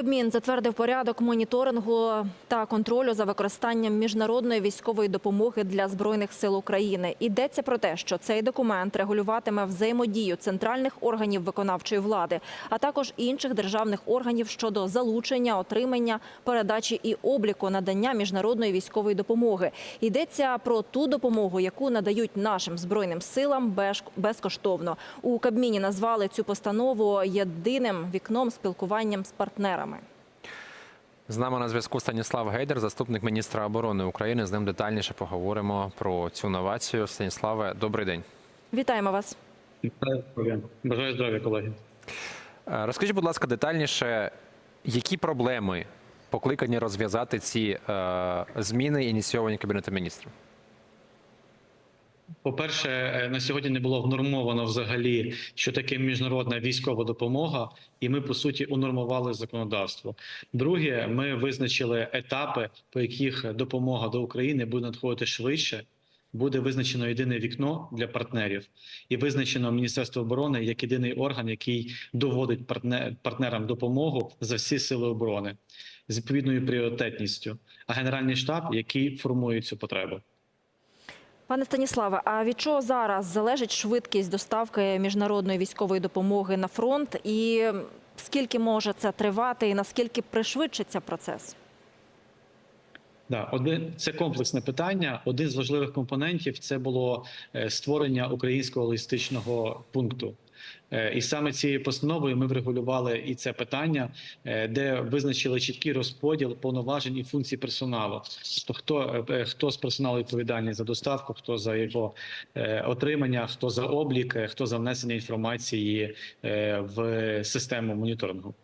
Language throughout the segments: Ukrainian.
Кабмін затвердив порядок моніторингу та контролю за використанням міжнародної військової допомоги для збройних сил України. Йдеться про те, що цей документ регулюватиме взаємодію центральних органів виконавчої влади, а також інших державних органів щодо залучення, отримання, передачі і обліку надання міжнародної військової допомоги. Йдеться про ту допомогу, яку надають нашим збройним силам безкоштовно. У Кабміні назвали цю постанову єдиним вікном спілкуванням з партнерами. З нами на зв'язку Станіслав Гейдер, заступник міністра оборони України. З ним детальніше поговоримо про цю новацію. Станіславе, добрий день. Вітаємо вас. Вітаю. Бажаю здоров'я, колеги. Е, Розкажіть, будь ласка, детальніше, які проблеми покликані розв'язати ці е, зміни, ініційовані Кабінетом міністрів? По-перше, е, на сьогодні не було внормовано взагалі, що таке міжнародна військова допомога, і ми по суті унормували законодавство. Друге, ми визначили етапи, по яких допомога до України буде надходити швидше. Буде визначено єдине вікно для партнерів, і визначено Міністерство оборони як єдиний орган, який доводить партне- партнерам допомогу за всі сили оборони з відповідною пріоритетністю, а генеральний штаб, який формує цю потребу. Пане Станіславе, а від чого зараз залежить швидкість доставки міжнародної військової допомоги на фронт, і скільки може це тривати, і наскільки пришвидшиться процес? Да, один це комплексне питання. Один з важливих компонентів це було е, створення українського логістичного пункту. Е, І саме цією постановою ми врегулювали і це питання, е, де визначили чіткий розподіл повноважень і функцій персоналу. Тобто, хто е, хто з персоналу відповідальний за доставку, хто за його отримання, хто за облік, хто за внесення інформації в систему моніторингу.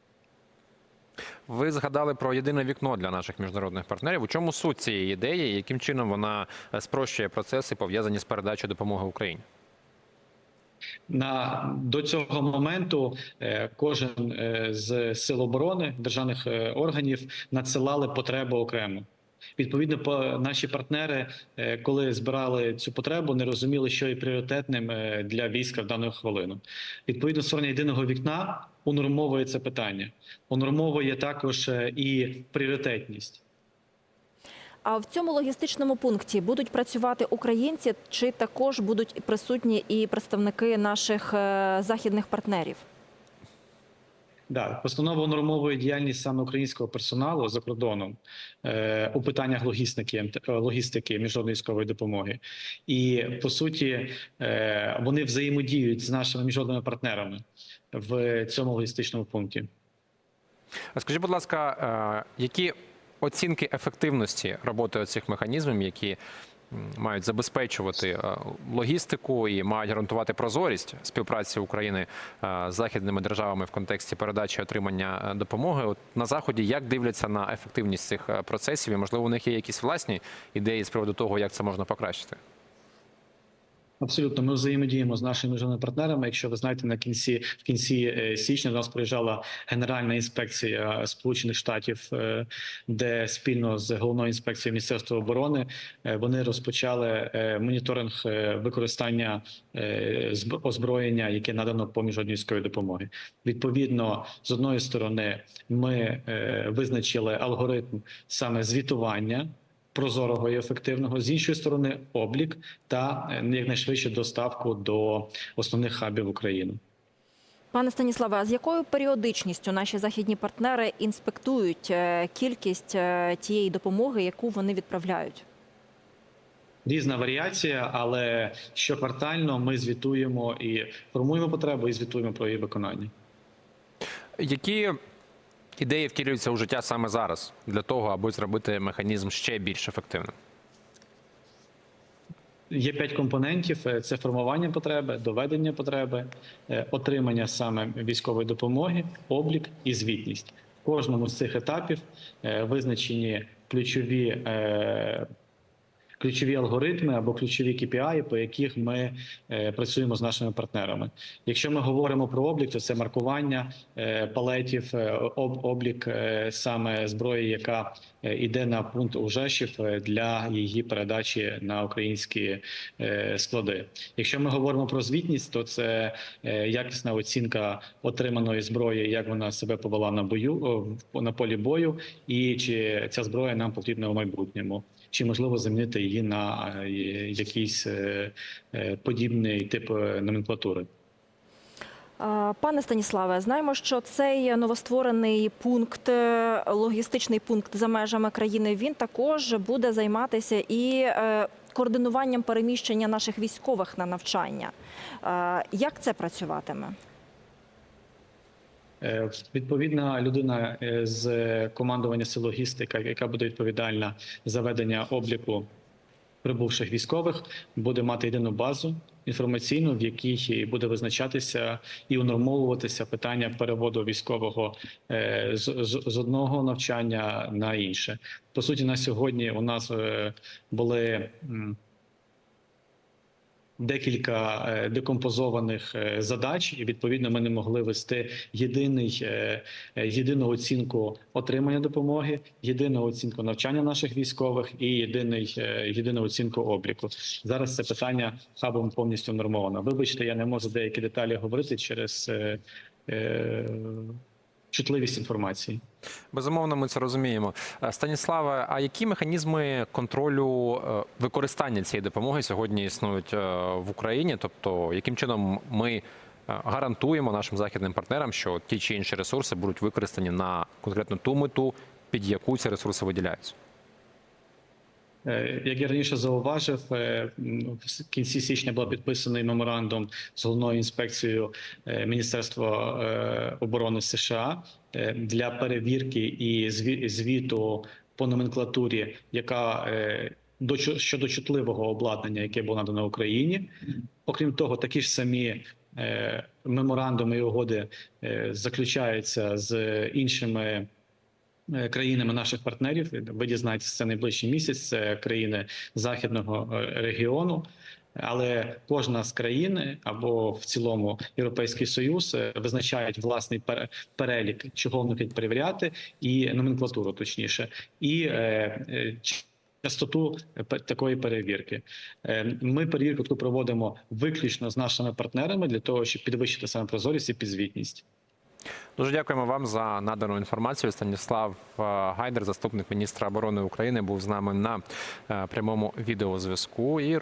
Ви згадали про єдине вікно для наших міжнародних партнерів. У чому суть цієї ідеї? Яким чином вона спрощує процеси, пов'язані з передачею допомоги Україні? На до цього моменту е, кожен е, з сил оборони державних е, органів надсилали потребу окремо. Відповідно, по наші партнери, коли збирали цю потребу, не розуміли, що є пріоритетним для війська в дану хвилину. Відповідно, створення єдиного вікна унормовує це питання. Унормовує також і пріоритетність. А в цьому логістичному пункті будуть працювати українці, чи також будуть присутні і представники наших е, західних партнерів? Да, постанова унормовує діяльність саме українського персоналу за кордоном е, у питаннях логістики, логістики міжнародної військової допомоги, і по суті е, вони взаємодіють з нашими міжнародними партнерами в цьому логістичному пункті. Скажіть, будь ласка, е, які оцінки ефективності роботи цих механізмів, які мають забезпечувати е, логістику і мають гарантувати прозорість співпраці України е, з західними державами в контексті передачі отримання е, допомоги? От на заході як дивляться на ефективність цих процесів? І можливо, у них є якісь власні ідеї з приводу того, як це можна покращити? Абсолютно, ми взаємодіємо з нашими міжнародними партнерами. Якщо ви знаєте, на кінці в кінці е, січня до нас приїжджала Генеральна інспекція Сполучених Штатів, е, де спільно з головною інспекцією Міністерства оборони е, вони розпочали е, моніторинг е, використання е, озброєння, яке надано по міжнародній допомоги. Відповідно, з одної сторони, ми е, визначили алгоритм саме звітування прозорого і ефективного, з іншої сторони, облік та е, якнайшвидше доставку до основних хабів України. Пане Станіславе, а з якою періодичністю наші західні партнери інспектують е, кількість е, тієї допомоги, яку вони відправляють? Різна варіація, але щоквартально ми звітуємо і формуємо потребу, і звітуємо про її виконання. Які ідеї втілюються у життя саме зараз для того, аби зробити механізм ще більш ефективним? Є п'ять компонентів: Е, це формування потреби, доведення потреби, е, отримання саме військової допомоги, облік і звітність. В кожному з цих етапів е, визначені ключові, ключові алгоритми або ключові KPI, по яких ми е, працюємо з нашими партнерами. Якщо ми говоримо про облік, то це маркування е, палетів, е, об- облік саме зброї, яка йде на пункт Ужешів для її передачі на українські склади. Якщо ми говоримо про звітність, то це якісна оцінка отриманої зброї, як вона себе повела на бою на полі бою, і чи ця зброя нам потрібна у майбутньому, чи можливо замінити її на е, якийсь е, е, подібний тип номенклатури. Пане Станіславе, знаємо, що цей новостворений пункт, логістичний пункт за межами країни, він також буде займатися і координуванням переміщення наших військових на навчання. Як це працюватиме? Відповідна людина з командування сил логістика, яка буде відповідальна за ведення обліку прибувших військових, буде мати єдину базу інформаційну, в якій буде визначатися і унормовуватися питання переводу військового е, з, з, одного навчання на інше. По суті, на сьогодні у нас е, були. Декілька е, декомпозованих е, задач, і відповідно ми не могли вести єдиний е, єдину оцінку отримання допомоги, єдину оцінку навчання наших військових і єдиний єдину оцінку обліку. Зараз це питання хабом повністю нормовано. Вибачте, я не можу деякі деталі говорити через чутливість інформації. Безумовно, ми це розуміємо. Станіслава, Станіславе, а які механізми контролю е, використання цієї допомоги сьогодні існують е, в Україні? Тобто, яким чином ми е, гарантуємо нашим західним партнерам, що ті чи інші ресурси будуть використані на конкретно ту мету, під яку ці ресурси виділяються? Е, Як я раніше зауважив, е, в кінці січня був підписаний меморандум з головною інспекцією е, Міністерства оборони США для перевірки і зві- звіту по номенклатурі, яка до щодо чутливого обладнання, яке було надано Україні. Окрім того, такі ж самі меморандуми і угоди заключаються з іншими країнами наших партнерів. Ви дізнаєтесь, це найближчий місяць. Це країни західного е, регіону. Але кожна з країн або в цілому Європейський Союз е, визначають власний пере- перелік, чого вони перевіряти, і номенклатуру, точніше, і е, е, частоту такої перевірки. Е, Ми перевірку проводимо виключно з нашими партнерами для того, щоб підвищити саме прозорість і підзвітність. Дуже дякуємо вам за надану інформацію. Станіслав е, Гайдер, заступник міністра оборони України, був з нами на е, прямому відеозв'язку.